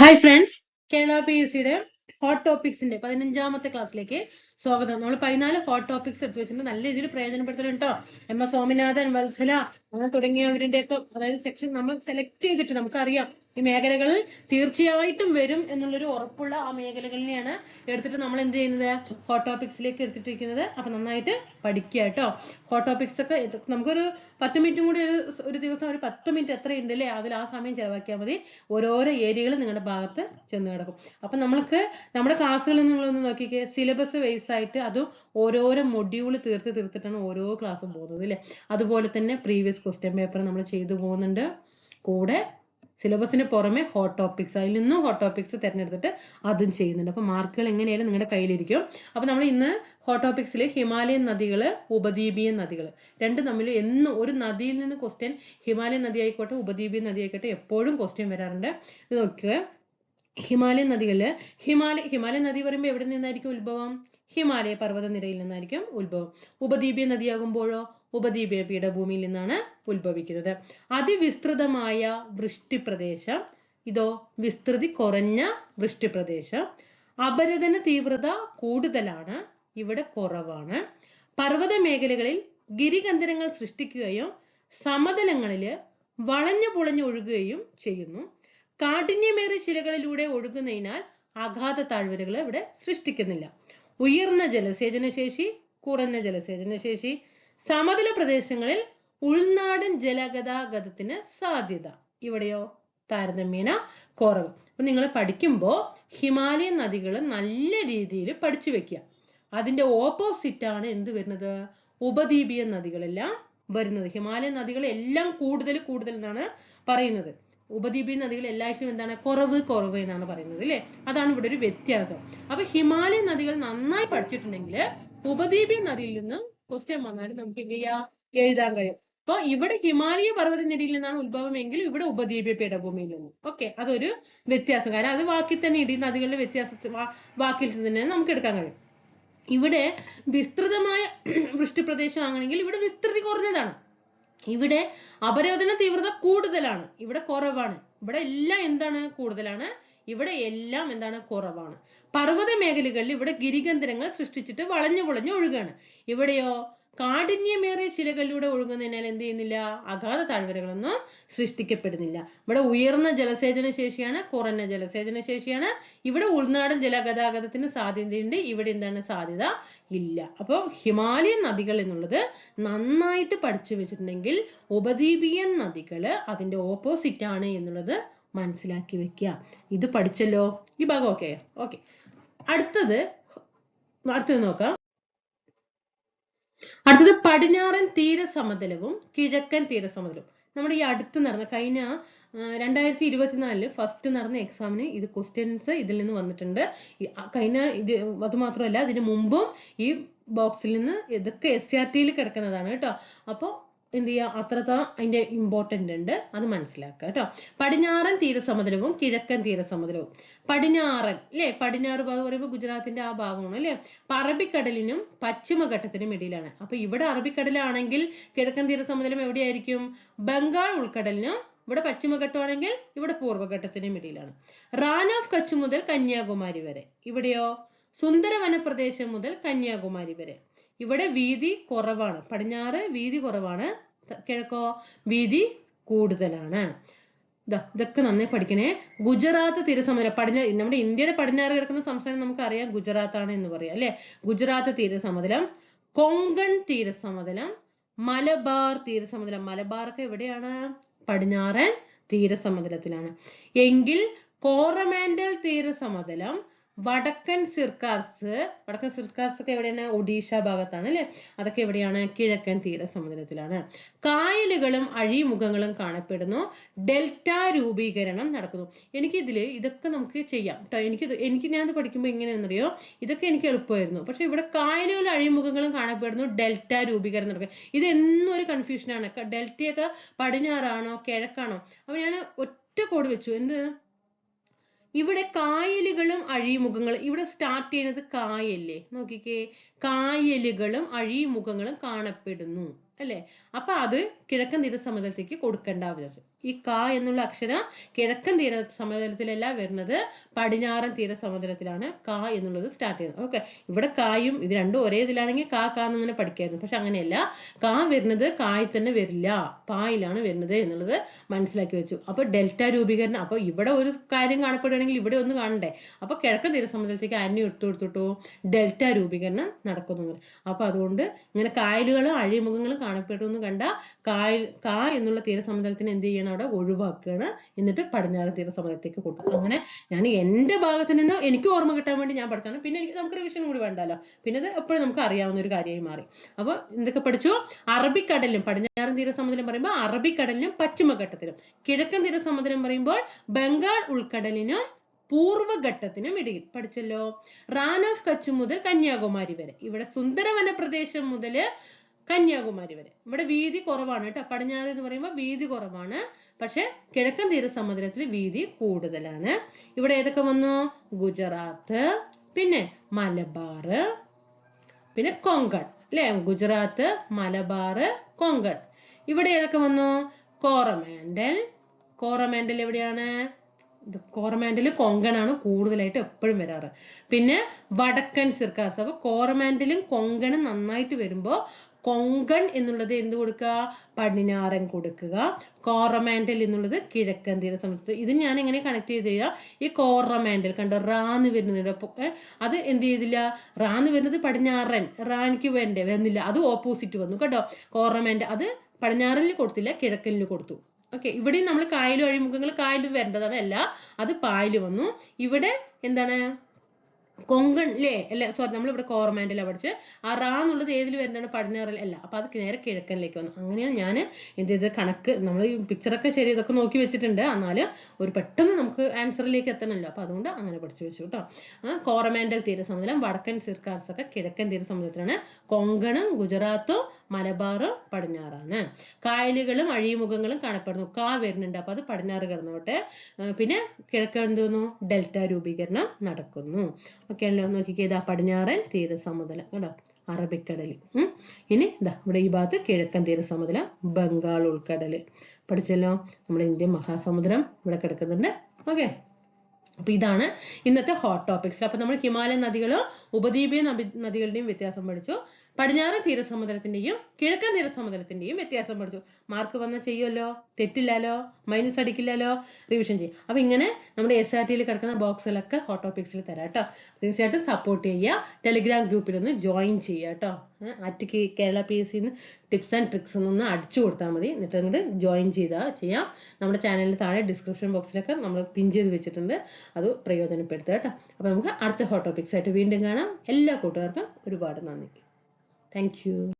Hi friends Kerala P S സിയുടെ hot ടോപ്പിക്സിന്റെ പതിനഞ്ചാമത്തെ ക്ലാസ്സിലേക്ക് സ്വാഗതം. നമ്മൾ പതിനാല് ഹോട്ട് ടോപ്പിക്സ് എടുത്തു വെച്ചിട്ടുണ്ട്. നല്ല രീതിയിൽ പ്രയോജനപ്പെടുത്തണം കേട്ടോ എം എസ് സ്വാമിനാഥൻ വത്സല അങ്ങനെ തുടങ്ങിയവരുടെ ഒക്കെ അതായത് സെക്ഷൻ നമ്മൾ സെലക്ട് ചെയ്തിട്ട് നമുക്കറിയാം. ഈ മേഖലകളിൽ തീർച്ചയായിട്ടും വരും എന്നുള്ളൊരു ഉറപ്പുള്ള ആ മേഖലകളിനെയാണ് എടുത്തിട്ട് നമ്മൾ എന്ത് ചെയ്യുന്നത്? ഹോട്ട് ടോപ്പിക്സിലേക്ക് എടുത്തിട്ടിരിക്കുന്നത്. അപ്പൊ നന്നായിട്ട് പഠിക്കുക കേട്ടോ. ഹോട്ട് ടോപ്പിക്സ് ഒക്കെ നമുക്കൊരു പത്ത് മിനിറ്റും കൂടി ഒരു ഒരു ദിവസം ഒരു പത്ത് മിനിറ്റ് എത്ര ഉണ്ട് അല്ലേ അതിൽ ആ സമയം ചെലവാക്കിയാൽ മതി. ഓരോരോ ഏരിയകളും നിങ്ങളുടെ ഭാഗത്ത് ചെന്ന് കിടക്കും. അപ്പൊ നമ്മൾക്ക് നമ്മുടെ ക്ലാസ്സുകളിൽ നിങ്ങളൊന്ന് നോക്കിക്കേ. സിലബസ് വൈസ് ആയിട്ട് അതും ഓരോരോ മൊഡ്യൂൾ തീർത്ത് തീർത്തിട്ടാണ് ഓരോ ക്ലാസ്സും പോകുന്നത് അല്ലേ? അതുപോലെ തന്നെ പ്രീവിയസ് ക്വസ്റ്റ്യൻ പേപ്പർ നമ്മൾ ചെയ്തു പോകുന്നുണ്ട്. കൂടെ സിലബസിന് പുറമെ ഹോട്ട് ടോപ്പിക്സ് അതിൽ നിന്നും ഹോട്ട് ടോപ്പിക്സ് തിരഞ്ഞെടുത്തിട്ട് അതും ചെയ്യുന്നുണ്ട്. അപ്പോൾ മാർക്കുകൾ എങ്ങനെയായാലും നിങ്ങളുടെ കയ്യിലിരിക്കും. അപ്പോൾ നമ്മൾ ഇന്ന് ഹോട്ട് ടോപ്പിക്സിൽ ഹിമാലയൻ നദികൾ ഉപദ്വീപീയ നദികൾ രണ്ട് തമ്മിൽ എന്നും ഒരു നദിയിൽ നിന്ന് ക്വസ്റ്റ്യൻ ഹിമാലയൻ നദി ആയിക്കോട്ടെ ഉപദ്വീപീയ നദി ആയിക്കോട്ടെ എപ്പോഴും ക്വസ്റ്റ്യൻ വരാറുണ്ട്. ഇത് നോക്കുക. ഹിമാലയൻ നദികളിൽ ഹിമാലയ ഹിമാലയൻ നദി പറയുമ്പോൾ എവിടെ നിന്നായിരിക്കും ഉത്ഭവം? ഹിമാലയ പർവത നിരയിൽ നിന്നായിരിക്കും ഉത്ഭവം. ഉപദ്വീപീയ നദിയാകുമ്പോഴോ ഉപദ്വീപീയ പീഠഭൂമിയിൽ നിന്നാണ് ഉത്ഭവിക്കുന്നത്. അതിവിസ്തൃതമായ വൃഷ്ടിപ്രദേശം. ഇതോ വിസ്തൃതി കുറഞ്ഞ വൃഷ്ടിപ്രദേശം. അപരതന തീവ്രത കൂടുതലാണ്. ഇവിടെ കുറവാണ്. പർവത മേഖലകളിൽ ഗിരികന്ധരങ്ങൾ സൃഷ്ടിക്കുകയും സമതലങ്ങളിൽ വളഞ്ഞു പുളഞ്ഞു ഒഴുകുകയും ചെയ്യുന്നു. കാഠിന്യമേറിയ ശിലകളിലൂടെ ഒഴുകുന്നതിനാൽ അഗാധ താഴ്വരകൾ ഇവിടെ സൃഷ്ടിക്കുന്നില്ല. ഉയർന്ന ജലസേചന ശേഷി കുറഞ്ഞ ജലസേചന ശേഷി സമതല പ്രദേശങ്ങളിൽ ഉൾനാടൻ ജലഗതാഗതത്തിന് സാധ്യത. ഇവിടെയോ? താരതമ്യേന കുറവ്. അപ്പൊ നിങ്ങൾ പഠിക്കുമ്പോൾ ഹിമാലയൻ നദികൾ നല്ല രീതിയിൽ പഠിച്ചു വെക്കുക. അതിന്റെ ഓപ്പോസിറ്റ് ആണ് എന്ത് വരുന്നത്? ഉപദ്വീപീയ നദികളെല്ലാം വരുന്നത്. ഹിമാലയൻ നദികൾ എല്ലാം കൂടുതൽ കൂടുതൽ എന്നാണ് പറയുന്നത്. ഉപദ്വീപീയ നദികൾ എല്ലാവർക്കും എന്താണ്? കുറവ് കുറവ് എന്നാണ് പറയുന്നത് അല്ലേ? അതാണ് ഇവിടെ ഒരു വ്യത്യാസം. അപ്പൊ ഹിമാലയൻ നദികൾ നന്നായി പഠിച്ചിട്ടുണ്ടെങ്കിൽ ഉപദ്വീപീയ നദിയിൽ നിന്നും ക്വസ്റ്റ്യൻ വന്നാലും നമുക്ക് എന്ത് ചെയ്യാം? എഴുതാൻ കഴിയും. അപ്പൊ ഇവിടെ ഹിമാലയ പർവത നിരയിൽ നിന്നാണ് ഉത്ഭവമെങ്കിൽ ഇവിടെ ഉപദ്വീപ്യ പീഠഭൂമിയിൽ നിന്നും. ഓക്കെ അതൊരു വ്യത്യാസം. കാരണം അത് വാക്കിൽ തന്നെ ഇടി നദികളുടെ വ്യത്യാസത്തിൽ വാക്കിൽ തന്നെ നമുക്ക് എടുക്കാൻ കഴിയും. ഇവിടെ വിസ്തൃതമായ വൃഷ്ടിപ്രദേശമാണെങ്കിൽ ഇവിടെ വിസ്തൃതി കുറഞ്ഞതാണ്. ഇവിടെ അപരോധന തീവ്രത കൂടുതലാണ്. ഇവിടെ കുറവാണ്. ഇവിടെ എല്ലാം എന്താണ്? കൂടുതലാണ്. ഇവിടെ എല്ലാം എന്താണ്? കുറവാണ്. പർവത മേഖലകളിൽ ഇവിടെ ഗിരിഗന്ധരങ്ങൾ സൃഷ്ടിച്ചിട്ട് വളഞ്ഞു പുളഞ്ഞു ഒഴുകാണ്. ഇവിടെയോ കാഠിന്യമേറിയ ശിലകളിലൂടെ ഒഴുകുന്നതിനാൽ എന്ത് ചെയ്യുന്നില്ല? അഗാധ താഴ്വരകളൊന്നും സൃഷ്ടിക്കപ്പെടുന്നില്ല. ഇവിടെ ഉയർന്ന ജലസേചന ശേഷിയാണ് കുറഞ്ഞ ജലസേചന ശേഷിയാണ്. ഇവിടെ ഉൾനാടൻ ജലഗതാഗതത്തിന് സാധ്യതയുണ്ട്. ഇവിടെ എന്താണ് സാധ്യത? ഇല്ല. അപ്പോൾ ഹിമാലയൻ നദികൾ എന്നുള്ളത് നന്നായിട്ട് പഠിച്ചു വെച്ചിട്ടുണ്ടെങ്കിൽ ഉപദ്വീപിയൻ നദികൾ അതിന്റെ ഓപ്പോസിറ്റ് ആണ് എന്നുള്ളത് മനസ്സിലാക്കി വെക്കുക ഇത് പഠിച്ചല്ലോ. ഈ ഭാഗം ഓക്കെ ഓക്കെ അടുത്തത് അടുത്തത് നോക്കാം. അടുത്തത് പടിഞ്ഞാറൻ തീരസമതലവും കിഴക്കൻ തീരസമതലവും. നമ്മുടെ ഈ അടുത്ത് നടന്ന കഴിഞ്ഞ രണ്ടായിരത്തി ഇരുപത്തിനാലിൽ ഫസ്റ്റ് നടന്ന എക്സാമിന് ഇത് ക്വസ്റ്റ്യൻസ് ഇതിൽ നിന്ന് വന്നിട്ടുണ്ട്. കഴിഞ്ഞ ഇത് അത് മാത്രമല്ല ഇതിന് മുമ്പും ഈ ബോക്സിൽ നിന്ന് ഇതൊക്കെ എസ് സി ആർ ടിയിൽ കിടക്കുന്നതാണ് കേട്ടോ. അപ്പോൾ എന്ത് ചെയ്യുക അത്രത്ത അതിന്റെ ഇമ്പോർട്ടന്റ് ഉണ്ട്. അത് മനസ്സിലാക്കുക കേട്ടോ. പടിഞ്ഞാറൻ തീരസമുദ്രവും കിഴക്കൻ തീരസമുദ്രവും പടിഞ്ഞാറൻ അല്ലേ പടിഞ്ഞാറ് ഭാഗം പറയുമ്പോൾ ഗുജറാത്തിന്റെ ആ ഭാഗമാണ് അല്ലേ? അപ്പൊ അറബിക്കടലിനും പശ്ചിമഘട്ടത്തിനും ഇടയിലാണ്. അപ്പൊ ഇവിടെ അറബിക്കടലാണെങ്കിൽ കിഴക്കൻ തീരസമുദ്രം എവിടെയായിരിക്കും? ബംഗാൾ ഉൾക്കടലിനും ഇവിടെ പശ്ചിമഘട്ടമാണെങ്കിൽ ഇവിടെ പൂർവഘട്ടത്തിനും ഇടയിലാണ്. റാൻ ഓഫ് കച്ച് മുതൽ കന്യാകുമാരി വരെ. ഇവിടെയോ? സുന്ദരവന പ്രദേശം മുതൽ കന്യാകുമാരി വരെ. ഇവിടെ വീതി കുറവാണ്. പടിഞ്ഞാറ് വീതി കുറവാണ്. കിഴക്കോ വീതി കൂടുതലാണ്. ഇതൊക്കെ നന്നായി പഠിക്കണേ. ഗുജറാത്ത് തീരസമുദ്രം പടിഞ്ഞ നമ്മുടെ ഇന്ത്യയുടെ പടിഞ്ഞാറ് കിടക്കുന്ന സംസ്ഥാനം നമുക്കറിയാം ഗുജറാത്ത് ആണ് എന്ന് പറയാം അല്ലെ? ഗുജറാത്ത് തീരസമുദ്രം കൊങ്കൺ തീരസമുദ്രം മലബാർ തീരസമുദ്രം മലബാർ ഒക്കെ എവിടെയാണ്? പടിഞ്ഞാറൻ തീരസമുദ്രത്തിലാണ് എങ്കിൽ കോറമാൻഡൽ തീരസമതലം വടക്കൻ സിർക്കാർസ് വടക്കൻ സിർക്കാർസ് ഒക്കെ എവിടെയാണ്? ഒഡീഷ ഭാഗത്താണ് അല്ലെ? അതൊക്കെ എവിടെയാണ്? കിഴക്കൻ തീരസമുദ്രത്തിലാണ്. കായലുകളും അഴിമുഖങ്ങളും കാണപ്പെടുന്നു. ഡെൽറ്റ രൂപീകരണം നടക്കുന്നു. എനിക്ക് ഇതിൽ ഇതൊക്കെ നമുക്ക് ചെയ്യാം കേട്ടോ എനിക്ക് എനിക്ക് ഞാൻ പഠിക്കുമ്പോൾ എങ്ങനെയാണെന്നറിയോ? ഇതൊക്കെ എനിക്ക് എളുപ്പമായിരുന്നു. പക്ഷെ ഇവിടെ കായലുകളും അഴിമുഖങ്ങളും കാണപ്പെടുന്നു. ഡെൽറ്റ രൂപീകരണം നടക്കുക ഇത് എന്നും ഒരു കൺഫ്യൂഷനാണ് ഡെൽറ്റയൊക്കെ പടിഞ്ഞാറാണോ കിഴക്കാണോ? അപ്പൊ ഞാൻ ഒറ്റ കോഡ് വെച്ചു. എന്ത്? ഇവിടെ കായലുകളും അഴിമുഖങ്ങളും ഇവിടെ സ്റ്റാർട്ട് ചെയ്യുന്നത് കായല്ലേ? നോക്കിക്കേ കായലുകളും അഴിമുഖങ്ങളും കാണപ്പെടുന്നു അല്ലേ? അപ്പൊ അത് കിഴക്കൻ തീരസമുദ്രത്തേക്ക് കൊടുക്കേണ്ട ഈ ക എന്നുള്ള അക്ഷരം കിഴക്കൻ തീര സമതലത്തിലല്ല വരുന്നത്. പടിഞ്ഞാറൻ തീര സമതലത്തിലാണ് ക എന്നുള്ളത് സ്റ്റാർട്ട് ചെയ്യുന്നത്. ഓക്കെ ഇവിടെ കായും ഇത് രണ്ടും ഒരേ ഇതിലാണെങ്കിൽ കാ കാ എന്നിങ്ങനെ പഠിക്കായിരുന്നു. പക്ഷെ അങ്ങനെയല്ല. കാ വരുന്നത് കായി തന്നെ വരില്ല. പായിലാണ് വരുന്നത് എന്നുള്ളത് മനസ്സിലാക്കി വെച്ചു. അപ്പൊ ഡെൽറ്റ രൂപീകരണം. അപ്പൊ ഇവിടെ ഒരു കാര്യം കാണപ്പെടുകയാണെങ്കിൽ ഇവിടെ ഒന്ന് കാണണ്ടേ? അപ്പൊ കിഴക്കൻ തീര സമതലത്തേക്ക് അന്യം എടുത്തു കൊടുത്തിട്ടു ഡെൽറ്റ രൂപീകരണം നടക്കുന്നു. അപ്പൊ അതുകൊണ്ട് ഇങ്ങനെ കായലുകളും അഴിമുഖങ്ങളും കാണപ്പെടുന്നു കണ്ട കായ കാ എന്നുള്ള തീരസമതലത്തിന് എന്ത് ചെയ്യണം? അവിടെ ഒഴിവാക്കുകയാണ്. എന്നിട്ട് പടിഞ്ഞാറൻ തീരസമതലത്തേക്ക് കൊടുക്കും. അങ്ങനെ ഞാൻ എന്റെ ഭാഗത്ത് നിന്ന് എനിക്ക് ഓർമ്മ കിട്ടാൻ വേണ്ടി ഞാൻ പഠിച്ചാണ്. പിന്നെ എനിക്ക് നമുക്ക് റിവിഷൻ കൂടി വേണ്ടല്ലോ. പിന്നെ ഇത് എപ്പോഴും നമുക്ക് അറിയാവുന്ന ഒരു കാര്യമായി മാറി. അപ്പോൾ എന്തൊക്കെ പഠിച്ചു? അറബിക്കടലിലും പടിഞ്ഞാറൻ തീരസമുദ്രം പറയുമ്പോൾ അറബിക്കടലിനും പശ്ചിമഘട്ടത്തിലും. കിഴക്കൻ തീരസമുദ്രം പറയുമ്പോൾ ബംഗാൾ ഉൾക്കടലിനും പൂർവഘട്ടത്തിനും ഇടയിൽ. പഠിച്ചല്ലോ? റാൻ ഓഫ് കച്ച് മുതൽ കന്യാകുമാരി വരെ. ഇവിടെ സുന്ദരവന പ്രദേശം മുതൽ കന്യാകുമാരി വരെ. ഇവിടെ വീതി കുറവാണ് കേട്ടോ. പടിഞ്ഞാറ് എന്ന് പറയുമ്പോൾ വീതി കുറവാണ്. പക്ഷെ കിഴക്കൻ തീരസമുദ്രത്തിൽ വീതി കൂടുതലാണ്. ഇവിടെ ഏതൊക്കെ വന്നു? ഗുജറാത്ത് പിന്നെ മലബാർ പിന്നെ കൊങ്കൺ. അല്ലെ? ഗുജറാത്ത് മലബാർ കൊങ്കൺ. ഇവിടെ ഏതൊക്കെ വന്നു? കോറമാൻഡൽ. കോറമാൻഡൽ എവിടെയാണ്? കോറമാൻഡൽ കൊങ്കണാണ് കൂടുതലായിട്ട് എപ്പോഴും വരാറ്. പിന്നെ വടക്കൻ സിർക്കാസ് അപ്പൊ കോറമാൻഡലും കൊങ്കണും നന്നായിട്ട് വരുമ്പോൾ കൊങ്കൺ എന്നുള്ളത് എന്ത് കൊടുക്കുക? പടിഞ്ഞാറൻ കൊടുക്കുക. കോറമാൻഡൽ എന്നുള്ളത് കിഴക്കൻ തീര സമയത്ത് ഇത് ഞാൻ എങ്ങനെ കണക്ട് ചെയ്ത് ചെയ്യുക ഈ കോറമാൻഡൽ കണ്ടോ? റാന്ന് വരുന്നുണ്ട് അപ്പൊ ഏ, അത് എന്ത് ചെയ്തില്ല? റാന്ന് വരുന്നത് പടിഞ്ഞാറൻ. റാനിക്ക് വേണ്ടേ? വന്നില്ല അത് ഓപ്പോസിറ്റ് വന്നു കേട്ടോ. കോറമാൻഡൽ അത് പടിഞ്ഞാറനിൽ കൊടുത്തില്ല കിഴക്കനിൽ കൊടുത്തു. ഓക്കെ ഇവിടെയും നമ്മൾ കായലും അഴിമുഖങ്ങൾ കായലും വരേണ്ടതാണ് അല്ല. അത് പായൽ വന്നു. ഇവിടെ എന്താണ്? കൊങ്കൺ ലേ അല്ല സോറി നമ്മൾ ഇവിടെ കോറമാൻഡിലാണ് പഠിച്ച്. ആ റാ എന്നുള്ളത് ഏതിൽ വരുന്നതാണ്? പടിഞ്ഞാറിൽ അല്ല അപ്പൊ അത് നേരെ കിഴക്കനിലേക്ക് വന്നു. അങ്ങനെയാണ് ഞാൻ എന്ത് ചെയ്ത് കണക്ക് നമ്മൾ ഈ പിക്ചറൊക്കെ ശരി ഇതൊക്കെ നോക്കി വെച്ചിട്ടുണ്ട്. എന്നാൽ ഒരു പെട്ടെന്ന് നമുക്ക് ആൻസറിലേക്ക് എത്തണമല്ലോ. അപ്പൊ അതുകൊണ്ട് അങ്ങനെ പഠിച്ചു വെച്ചു കേട്ടോ കോറമാൻഡൽ തീരസമുദ്രം വടക്കൻ സിർക്കാസ് ഒക്കെ കിഴക്കൻ തീരസമുദ്രത്തിലാണ് കൊങ്കണും ഗുജറാത്തും മലബാറും പടിഞ്ഞാറാണ്. കായലുകളും അഴിമുഖങ്ങളും കാണപ്പെടുന്നു. കാ വരുന്നുണ്ട്. അപ്പൊ അത് പടിഞ്ഞാറ് കിടന്നോട്ടെ. പിന്നെ കിഴക്കൻ എന്ത് വന്നു? ഡെൽറ്റ രൂപീകരണം നടക്കുന്നു. ഓക്കെ ആണല്ലോ നോക്കിക്കേ. ഇതാ പടിഞ്ഞാറൻ തീരസമുദ്രം കേട്ടോ അറബിക്കടൽ. ഇനി ഇതാ ഇവിടെ ഈ ഭാഗത്ത് കിഴക്കൻ തീരസമുദ്രം ബംഗാൾ ഉൾക്കടൽ പഠിച്ചല്ലോ? നമ്മുടെ ഇന്ത്യൻ മഹാസമുദ്രം ഇവിടെ കിടക്കുന്നുണ്ട്. ഓക്കെ. അപ്പൊ ഇതാണ് ഇന്നത്തെ ഹോട്ട് ടോപ്പിക്സ് അപ്പൊ നമ്മൾ ഹിമാലയ നദികളും ഉപദ്വീപീയ നബി- നദികളുടെയും വ്യത്യാസം പഠിച്ചു. പടിഞ്ഞാറൻ തീരസമുദ്രത്തിന്റെയും കിഴക്കൻ തീരസമുദ്രത്തിന്റെയും വ്യത്യാസം പഠിച്ചു. മാർക്ക് വന്നാൽ ചെയ്യുമല്ലോ തെറ്റില്ലല്ലോ മൈനസ് അടിക്കില്ലല്ലോ റിവിഷൻ ചെയ്യും. അപ്പൊ ഇങ്ങനെ നമ്മുടെ എസ് ആർ ടിയിൽ കിടക്കുന്ന ബോക്സിലൊക്കെ ഹോട്ട് ടോപ്പിക്സിൽ തരാം കേട്ടോ. തീർച്ചയായിട്ടും സപ്പോർട്ട് ചെയ്യുക. ടെലിഗ്രാം ഗ്രൂപ്പിൽ ഒന്ന് ജോയിൻ ചെയ്യുക കേട്ടോ. അറ്റ് കേരള പി എസ് സിന്ന് ടിപ്സ് ആൻഡ് ട്രിക്സ് ഒന്ന് അടിച്ചു കൊടുത്താൽ മതി. എന്നിട്ട് അങ്ങോട്ട് ജോയിൻ ചെയ്താൽ ചെയ്യാം. നമ്മുടെ ചാനലിൽ താഴെ ഡിസ്ക്രിപ്ഷൻ ബോക്സിലൊക്കെ നമ്മൾ പിൻ ചെയ്ത് വെച്ചിട്ടുണ്ട്. അത് പ്രയോജനപ്പെടുത്തുക കേട്ടോ. അപ്പൊ നമുക്ക് അടുത്ത ഹോട്ട് ടോപ്പിക്സ് ആയിട്ട് വീണ്ടും കാണാം. എല്ലാ കൂട്ടുകാർക്കും ഒരുപാട് നന്ദി. താങ്ക്